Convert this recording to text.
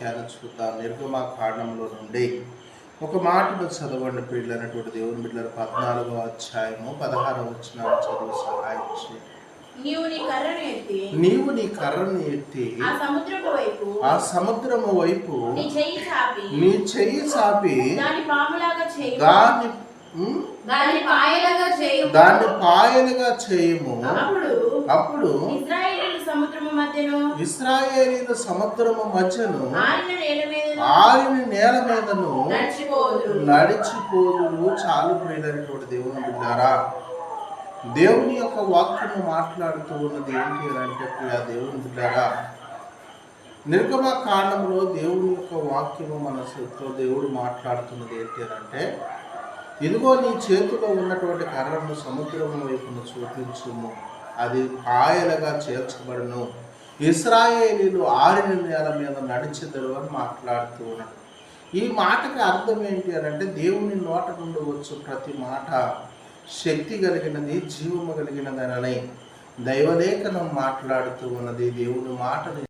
వాక్యాన్ని చూద్దాం నిర్గమ కాండంలో నుండి ఒక మాటను చదవండి పిల్లలైనటువంటి దేవుని బిడ్డల. పద్నాలుగో అధ్యాయము పదహారవ వచ్చిన చదువు సహాయం. నీవు నీ కర్రను ఎత్తి నీవు నీ కర్రను ఎత్తి ఆ సముద్రపు వైపు ఆ సముద్రము వైపు నీ చెయ్యి చాపి నీ చెయ్యి చాపి దాని పాములాగా చేయి. దాన్ని పాయలుగా చేయి దాన్ని పాయలుగా చేయము. అప్పుడు మధ్యను ఇస్రాయేలీల సముద్రము మధ్యను ఆరిన నేల మీదను నడిచిపోదు నడిచిపోదురు. చాలు ప్రియులైనటువంటి దేవుని బిడ్డారా. దేవుని యొక్క వాక్యము మాట్లాడుతూ ఉన్నది ఏంటి అంటే ప్రియ దేవుని బిడ్డారా నిర్గమ కాండంలో దేవుని యొక్క వాక్యము మనసుతో దేవుడు మాట్లాడుతున్నది ఏంటి అంటే ఇదిగో నీ చేతిలో ఉన్నటువంటి కర్రను సముద్రం వైపును చూపించుము అది పాయలుగా చేర్చబడును. ఇస్రాయేలీలు ఆరిన నేల మీద నడిచెదరు అని మాట్లాడుతూ ఉన్నాడు. ఈ మాటకి అర్థం ఏంటి అని అంటే దేవుని నోట నుండి వచ్చు ప్రతి మాట శక్తి కలిగినది జీవము కలిగినదని దైవలేఖనం మాట్లాడుతూ ఉన్నది. దేవుని మాటని